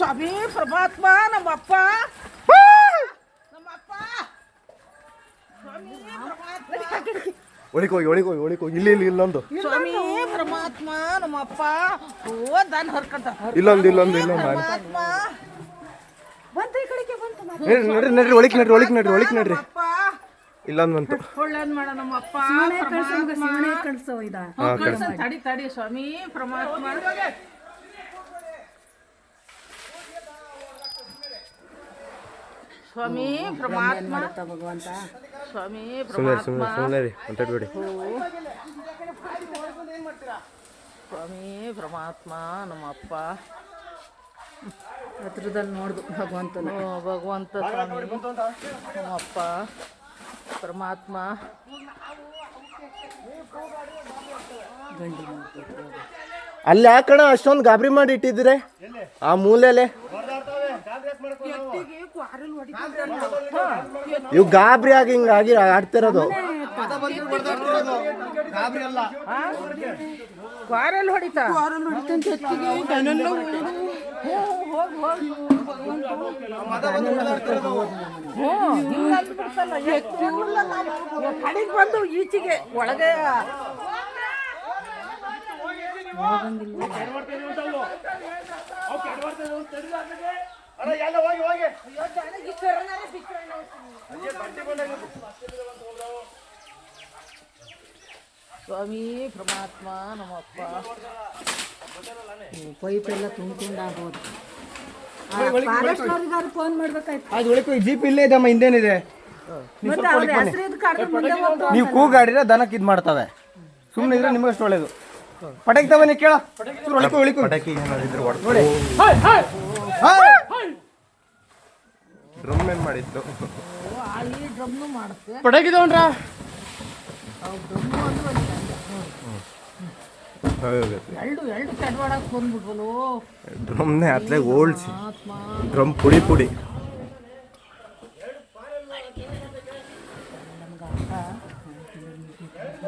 ಸ್ವಾಮಿ ಪರಮಾತ್ಮ ನಮ್ಮಪ್ಪ. ನಮ್ಮಪ್ಪ. ಒಳಿಕೋಗಿ ಒಳಿಕೋಗಿ ಒಳಿಕೋಗಿ. ಇಲ್ಲಿ ಇಲ್ಲಿ ಇಲ್ಲೊಂದು ಸ್ವಾಮಿ ಪರಮಾತ್ಮ ನಮ್ಮಪ್ಪ. ಓ ದಾನ ಹರ್ಕಂತ. ಇಲ್ಲೊಂದು ಇಲ್ಲೊಂದು ಇಲ್ಲೊಂದು. ಪರಮಾತ್ಮ. ಬಂತು ಈ ಕಡೆಗೆ ಬಂತು. ನಡ್ರಿ ನಡ್ರಿ ನಡ್ರಿ ಒಳಿಕ್ ನಡ್ರಿ ಒಳಿಕ್ ನಡ್ರಿ ಒಳಿಕ್ ನಡ್ರಿ. ಇಲ್ಲೊಂದು ಬಂತು. ಒಳ್ಳೇದ್ ಮಾಡ ನಮ್ಮಪ್ಪ ಶಿವನೇ ಕಳ್ಸೋ ಇದ. ತಡಿ ತಡಿ ಸ್ವಾಮಿ ಪರಮಾತ್ಮ. ಸ್ವಾಮಿ ಪರಮಾತ್ಮ. ಮಾಡುತ್ತ ಭಗವಂತ? ಸ್ವಾಮಿ ಸುಮ್ಮನೆ ಪರಮಾತ್ಮ. ಸುಮ್ಮನೆ ಸುಮ್ಮನೆ ರೀ ಮಾತಾಡ್ಬೇಡಿ ಸ್ವಾಮಿ ಪರಮಾತ್ಮ ನಮ್ಮಪ್ಪ ಹತ್ರದಲ್ಲಿ ನೋಡ್ದು ಭಗವಂತನ. ಭಗವಂತ ಸ್ವಾಮಿ ನಮ್ಮಪ್ಪ ಪರಮಾತ್ಮ. ಅಲ್ಲಿ ಯಾಕಣ ಅಷ್ಟೊಂದು ಗಾಬರಿ ಮಾಡಿ ಇಟ್ಟಿದ್ರೆ ಆ ಮೂಲೆಲೆ? ಇವು ಗಾಬರಿ ಆಗಿ ಹಿಂಗಾಗಿ ಆಡ್ತಿರೋದು ಕ್ವಾರಲ್ ಹೊಡಿತಾ ಓಕೆ ಹೊಡಿತಂತ ಹೆಚ್ಚಿಗೆ ಕಣ್ಣೆಲ್ಲ ಸ್ವಾಮಿ ಪರಮಾತ್ಮ ನಮ್ಮಪ್ಪ. ಪೈಪ್ ಎಲ್ಲ ತುಂಬ್ಕೊಂಡು ಆಗೋದು ಫಾರೆಸ್ಟ್ನವ್ರಿಗಾರು ಫೋನ್ ಮಾಡ್ಬೇಕಾಯ್ತು. ಅದು ಜೀಪ್ ಇಲ್ಲೇ ಇದಮ್ಮ ಹಿಂದೇನಿದೆ. ಮತ್ತೆ ಅವ್ರ ಹೆಸರು ಇದು ಕಡ್ದು ಮುಂದೆ ಹೋಗ್ತು ನೀವು ಕೂಗಾಡಿದ್ರೆ ದನಕ್ಕೆ ಇದು ಮಾಡ್ತವೆ. ಸುಮ್ಮನೆ ಇದ್ರೆ ನಿಮಗಷ್ಟು ಒಳ್ಳೇದು. ಪಟಾಕಿ ತವನಿ ಕೇಳ. ಒಳಿಕೋ ಒಳಿಕೋ ಪಟಾಕಿ ನೋಡಿ ಡ್ರಮ್ ಏನ್ ಮಾಡಿತ್ತು ಈ ಡ್ರಮ್ನು ಮಾಡುತ್ತೆ. ಎರಡು ಎರಡು ಕೆಡವಾಡಕ್ ಡ್ರಮ್ನೇ ಅತ್ಲಾಗ ಓಲ್ಸಿ. ಆತ್ಮ. ಡ್ರಮ್ ಪುಡಿ ಪುಡಿ.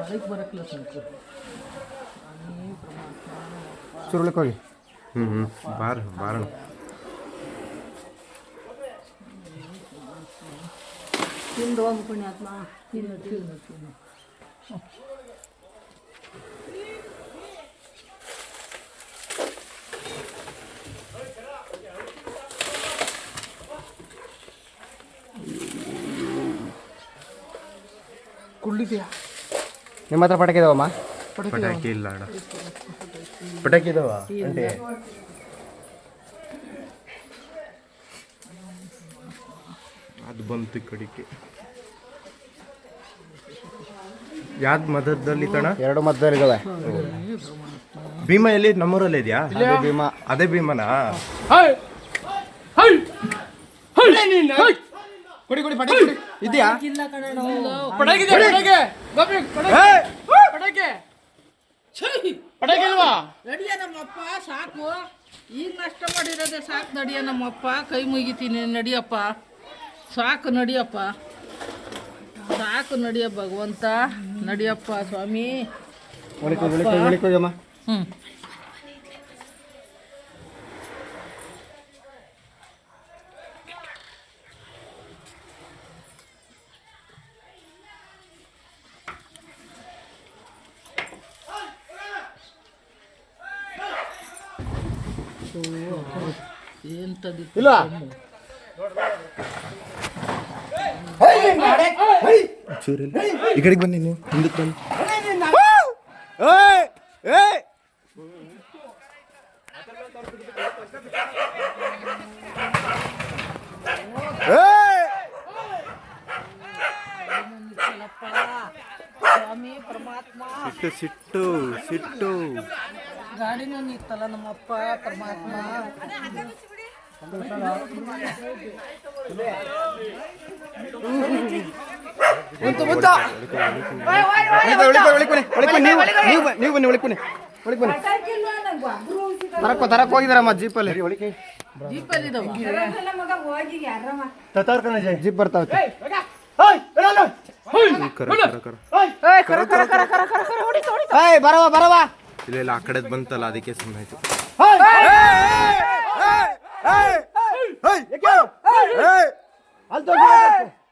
ಒಳಗೆ ಬರಕ್ಲ ಸಂತು ಸುರುಳಕ್ಕೆ ಹೋಗಿ ಹ್ಞೂ ಹ್ಞೂ ಬಾರ ಬಾರಣ. ತಿಂದು ಹೋಗು ಪುಣ್ಯಾತ್ಮ. ತಿನ್ನು ತಿನ್ನು ತಿನ್ನು. ಕುಳ್ಳಿದ್ಯಾ? ನಿಮ್ಮ ಹತ್ರ ಪಟಾಕಿ ಇದಾವಮ್ಮ? ಪಟಾಕಿ ಇಲ್ಲ ಅಣ್ಣ. ಪಟಾಕಿ ಇದಾವ? ಅದು ಬಂತು ಕಡಿಕೆ. ಯಾವ್ದು ಮದದಲ್ಲಿ ತಣ? ಎರಡು ಮದ್ದಲ್ಲಿ ಭೀಮಾ ಎಲ್ಲಿ? ನಮ್ಮೂರಲ್ಲಿ ಇದೆಯಾ? ಭೀಮಾ. ಅದೇ ಭೀಮನಾ? ಕೊಡಿ ಕೊಡಿ ಪಟಾಕಿ ಕೊಡಿ. ಇದೆಯಾ? ಪಟಾಕಿ. ಕಣ ನಡಿಯ ನಮ್ಮಪ್ಪ ಸಾಕು. ಈಗ ನಷ್ಟ ಮಾಡಿರೋದೆ ಸಾಕು ನಡಿಯ ನಮ್ಮಪ್ಪ. ಕೈ ಮುಗಿತೀನಿ ನಡಿಯಪ್ಪ. ಸಾಕು ನಡಿಯಪ್ಪ. ಸಾಕು ನಡಿಯ ಭಗವಂತ. ನಡಿಯಪ್ಪ ಸ್ವಾಮಿ. ಹ್ಞೂ ಎಂತದ್ದು ಇಲ್ಲ. ಈ ಕಡೆಗೆ ಬನ್ನಿ ನೀವು ಹಿಂದಕ್ಕೆ ಬನ್ನಿ ಸಿಟ್ಟು ಸಿಟ್ಟು. ಸಿಟ್ಟು ಗಾಡಿನೂ ನಿತ್ತಲ್ಲ ನಮ್ಮಪ್ಪ ಪರಮಾತ್ಮ. ಒಳಿಕೋ, ಒಳಿಕೋ, ನೀವು ನೀವು ಬನ್ನಿ, ಒಳಿಕೊ ಬನ್ನಿ ಒಳಿಕೊ ಬನ್ನಿ. ತರಕ್ ತರಕ್ ಹೋಗಿದಾರಮ್ಮ ಜೀಪಲ್ಲಿ ಒಳಕ್ಕೆ ಜೀಪ್ ಬರ್ತಾವೆ ಬರವಾ ಬರವಾ. ಇಲ್ಲ ಇಲ್ಲ ಆ ಕಡೆದ್ ಬಂತಲ್ಲ ಅದಕ್ಕೆ ಸುಮ್ಮನೆ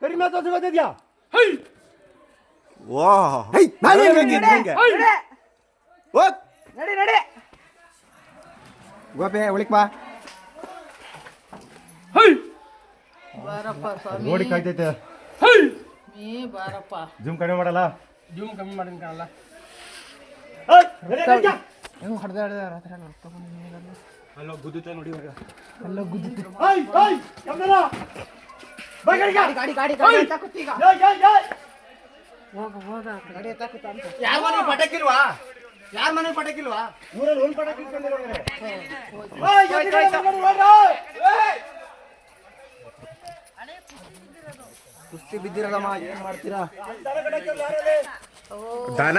ಕಡಿಮೆ ತೋರಿಸ್ಕೊತಿದ್ಯಾ ವಾ ನಾನು ಹೆಂಗೆ ಓ ನಡಿ. ನಡಿ ಗೋಪೆ ಉಳಿಕ್ ಬಾ. ಬಾರಪ್ಪ ಸ್ವಾಮಿ. ನೋಡಿ ಕಾಯ್ತೈತೆ. ನೀ ಬಾರಪ್ಪ. ಜೂಮ್ ಕಡಿಮೆ ಮಾಡಲ್ಲ. ಜೂಮ್ ಕಮ್ಮಿ ಮಾಡಿನ ಕಾಣಲ್ಲ. ಅಲ್ಲೋ ಗುದ್ದುತ್ತೆ ನೋಡಿ ಇವಾಗ. ಗಾಡಿ ಗಾಡಿ. ಗಾಡಿ ತಗೊತ್ತೀಗ ಯಾರ ಮನೆ ಪಟಕಿಲ್ವಾ? ಯಾರ ಮನೆ ಪಟಕಿಲ್ವಾ? ಊರಲ್ಲಿ ಒಂದು ಪಟಕಿ. ಓಯ್, ಜಲ್ದಿ ಕಡೆ ತಗೊಂಡು ಹೋಗ್ರು. ಏಯ್! ಕುಸ್ತಿ ಬಿದ್ದಿರಲ್ಲಮ್ಮ ಏನ್ ಮಾಡ್ತೀರಾ? ದನ